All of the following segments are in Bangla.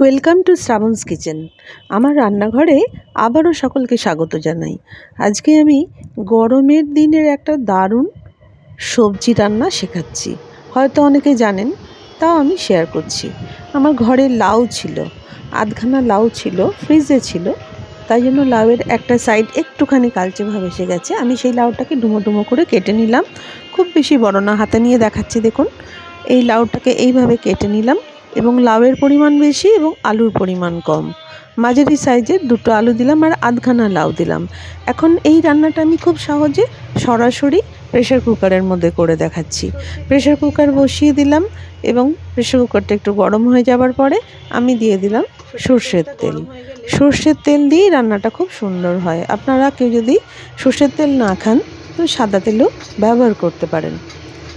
Welcome to শ্রাবণস kitchen. আমার রান্নাঘরে আবারও সকলকে স্বাগত জানাই। আজকে আমি গরমের দিনের একটা দারুণ সবজি রান্না শেখাচ্ছি। হয়তো অনেকে জানেন, তাও আমি শেয়ার করছি। আমার ঘরে লাউ ছিল, আধখানা লাউ ছিল ফ্রিজে ছিল, তাই জন্য লাউয়ের একটা সাইড একটুখানি কালচেভাবে এসে গেছে। আমি সেই লাউটাকে ডুমো ডুমো করে কেটে নিলাম। খুব বেশি বড় না, হাতে নিয়ে দেখাচ্ছি, দেখুন। এই লাউটাকে এইভাবে কেটে নিলাম। এবং লাউয়ের পরিমাণ বেশি এবং আলুর পরিমাণ কম। মাঝারি সাইজের দুটো আলু দিলাম আর আধখানা লাউ দিলাম। এখন এই রান্নাটা আমি খুব সহজে সরাসরি প্রেশার কুকারের মধ্যে করে দেখাচ্ছি। প্রেশার কুকার বসিয়ে দিলাম এবং প্রেশার কুকারটা একটু গরম হয়ে যাবার পরে আমি দিয়ে দিলাম সর্ষের তেল। সর্ষের তেল দিয়েই রান্নাটা খুব সুন্দর হয়। আপনারা কেউ যদি সর্ষের তেল না খান, তো সাদা তেলও ব্যবহার করতে পারেন।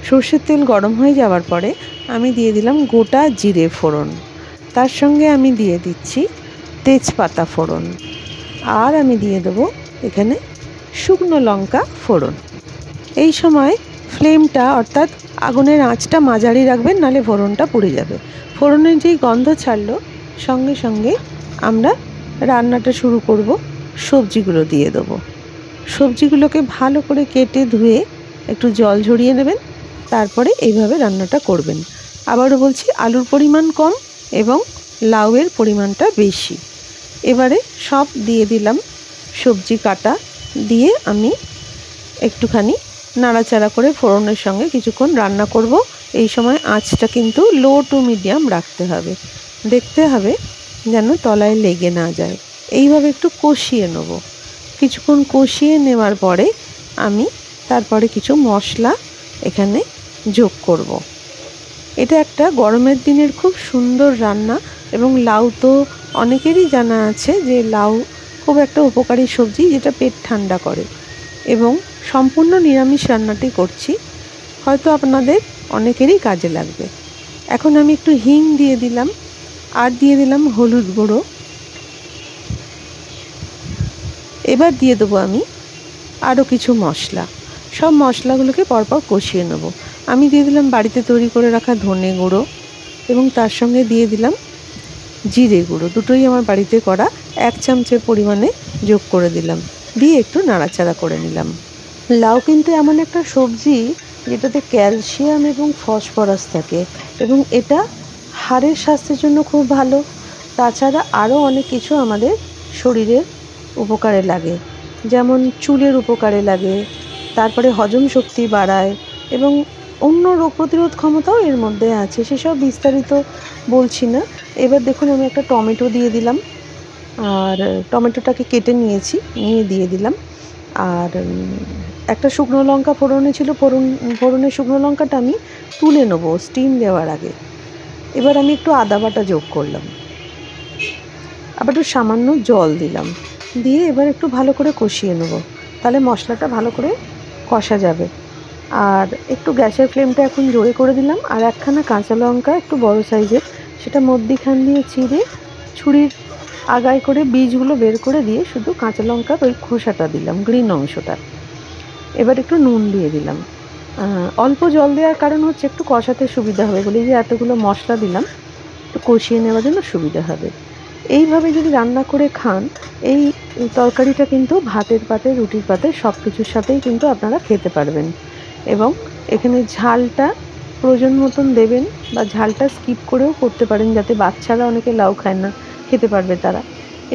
সর্ষের তেল গরম হয়ে যাওয়ার পরে আমি দিয়ে দিলাম গোটা জিরে ফোড়ন। তার সঙ্গে আমি দিয়ে দিচ্ছি তেজপাতা ফোড়ন। আর আমি দিয়ে দেবো এখানে শুকনো লঙ্কা ফোড়ন। এই সময় ফ্লেমটা অর্থাৎ আগুনের আঁচটা মাঝারি রাখবেন, নালে ফোড়নটা পুড়ে যাবে। ফোড়নের যেই গন্ধ ছাড়লো, সঙ্গে সঙ্গে আমরা রান্নাটা শুরু করব, সবজিগুলো দিয়ে দেবো। সবজিগুলোকে ভালো করে কেটে ধুয়ে একটু জল ঝরিয়ে নেবেন। তারপরে এইভাবে রান্নাটা করবেন। আবারও বলছি, আলুর পরিমাণ কম এবং লাউয়ের পরিমাণটা বেশি। এবারে সব দিয়ে দিলাম সবজি কাটা, দিয়ে আমি একটুখানি নাড়াচাড়া করে ফোড়নের সঙ্গে কিছুক্ষণ রান্না করব। এই সময় আঁচটা কিন্তু লো টু মিডিয়াম রাখতে হবে। দেখতে হবে যেন তলায় লেগে না যায়। এইভাবে একটু কষিয়ে নেব। কিছুক্ষণ কষিয়ে নেওয়ার পরে আমি তারপরে কিছু মশলা এখানে যোগ করব। এটা একটা গরমের দিনের খুব সুন্দর রান্না এবং লাউ তো অনেকেরই জানা আছে যে লাউ খুব একটা উপকারী সবজি যেটা পেট ঠান্ডা করে এবং সম্পূর্ণ নিরামিষ রান্নাটি করছি। হয়তো আপনাদের অনেকেরই কাজে লাগবে। এখন আমি একটু হিং দিয়ে দিলাম আর দিয়ে দিলাম হলুদ গুঁড়ো। এবার দিয়ে দেবো আমি আরও কিছু মশলা। সব মশলাগুলোকে পরপর কষিয়ে নেব। আমি দিয়ে দিলাম বাড়িতে তৈরি করে রাখা ধনে গুঁড়ো এবং তার সঙ্গে দিয়ে দিলাম জিরে গুঁড়ো। দুটোই আমার বাড়িতে করা এক চামচের পরিমাণে যোগ করে দিলাম। দিয়ে একটু নাড়াচাড়া করে নিলাম। লাউ কিন্তু এমন একটা সবজি যেটাতে ক্যালসিয়াম এবং ফসফরাস থাকে এবং এটা হাড়ের স্বাস্থ্যের জন্য খুব ভালো। তাছাড়া আরও অনেক কিছু আমাদের শরীরের উপকারে লাগে। যেমন চুলের উপকারে লাগে তারপরে হজম শক্তি বাড়ায় এবং অন্য রোগ প্রতিরোধ ক্ষমতাও এর মধ্যে আছে, সেসব বিস্তারিত বলছি না। এবার দেখুন, আমি একটা টমেটো দিয়ে দিলাম। আর টমেটোটাকে কেটে নিয়েছি, নিয়ে দিয়ে দিলাম। আর একটা শুকনো লঙ্কা ফোড়নে ছিল, ফোড়ন ফোড়নের শুকনো লঙ্কাটা আমি তুলে নেব স্টিম দেওয়ার আগে। এবার আমি একটু আদা বাটা যোগ করলাম। আবার একটু সামান্য জল দিলাম। দিয়ে এবার একটু ভালো করে কষিয়ে নেব। তাহলে মশলাটা ভালো করে কষা যাবে। আর একটু গ্যাসের ফ্লেমটা এখন জোরে করে দিলাম, আর একখানা কাঁচা লঙ্কা একটু বড় সাইজের, সেটা মধ্যিখান দিয়ে চিড়ে ছুরির আগায় করে বীজগুলো বের করে দিয়ে শুধু কাঁচা লঙ্কার ওই খোসাটা দিলাম, গ্রিন অংশটা। এবার একটু নুন দিয়ে দিলাম। অল্প জল দেওয়ার কারণ হচ্ছে একটু কষাতে সুবিধা হবে বলে যে এতগুলো মশলা দিলাম, একটু কষিয়ে নেওয়ার জন্য সুবিধা হবে। এইভাবে যদি রান্না করে খান, এই তরকারিটা কিন্তু ভাতের পাতে, রুটির পাতে সব কিছুর সাথেই কিন্তু আপনারা খেতে পারবেন। এবং এখানে ঝালটা প্রয়োজন মতন দেবেন বা ঝালটা স্কিপ করেও করতে পারেন যাতে বাচ্চারা অনেকে লাউ খায় না, খেতে পারবে তারা।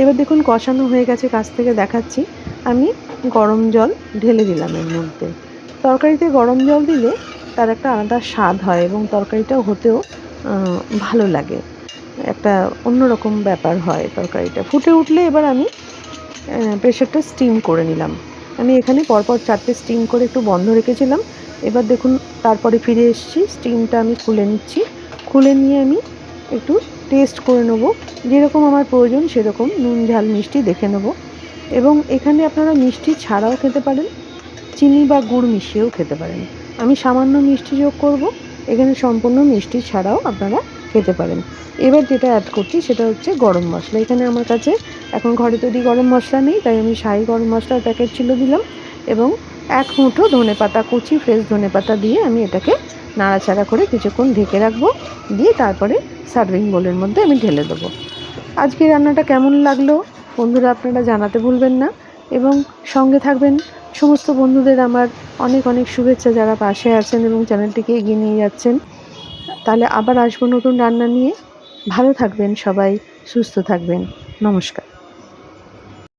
এবার দেখুন কষানো হয়ে গেছে, কাছ থেকে দেখাচ্ছি। আমি গরম জল ঢেলে দিলাম এর মধ্যে। তরকারিতে গরম জল দিলে তার একটা আলাদা স্বাদ হয় এবং তরকারিটা হতেও ভালো লাগে। একটা অন্যরকম ব্যাপার হয় তরকারিটা। ফুটে উঠলে এবার আমি প্রেশারটা স্টিম করে নিলাম। আমি এখানে পরপর চারটে স্টিম করে একটু বন্ধ রেখেছিলাম। এবার দেখুন, তারপরে ফিরে এসেছি স্টিমটা আমি খুলে নিচ্ছি। খুলে নিয়ে আমি একটু টেস্ট করে নেব। যেরকম আমার প্রয়োজন সেরকম নুন, ঝাল, মিষ্টি দেখে নেব। এবং এখানে আপনারা মিষ্টি ছাড়াও খেতে পারেন, চিনি বা গুড় মিশিয়েও খেতে পারেন। আমি সামান্য মিষ্টি যোগ করব। এখানে সম্পূর্ণ মিষ্টি ছাড়াও আপনারা খেতে পারেন। এবার যেটা অ্যাড করছি সেটা হচ্ছে গরম মশলা। এখানে আমার কাছে এখন ঘরে তৈরি গরম মশলা নেই, তাই আমি শাহি গরম মশলার প্যাকেট ছিল দিলাম এবং এক মুঠো ধনে পাতা কুচি ফ্রেশ ধনে পাতা দিয়ে আমি এটাকে নাড়াচাড়া করে কিছুক্ষণ ঢেকে রাখব। দিয়ে তারপরে সার্ভিং বোলের মধ্যে আমি ঢেলে দেবো। আজকে রান্নাটা কেমন লাগল বন্ধুরা আপনারা জানাতে ভুলবেন না এবং সঙ্গে থাকবেন। সমস্ত বন্ধুদের আমার অনেক অনেক শুভেচ্ছা যারা পাশে আছেন এবং চ্যানেলটিকে এগিয়ে নিয়ে যাচ্ছেন। তাহলে আবার আসব নতুন রান্না নিয়ে। ভালো থাকবেন সবাই সুস্থ থাকবেন। নমস্কার।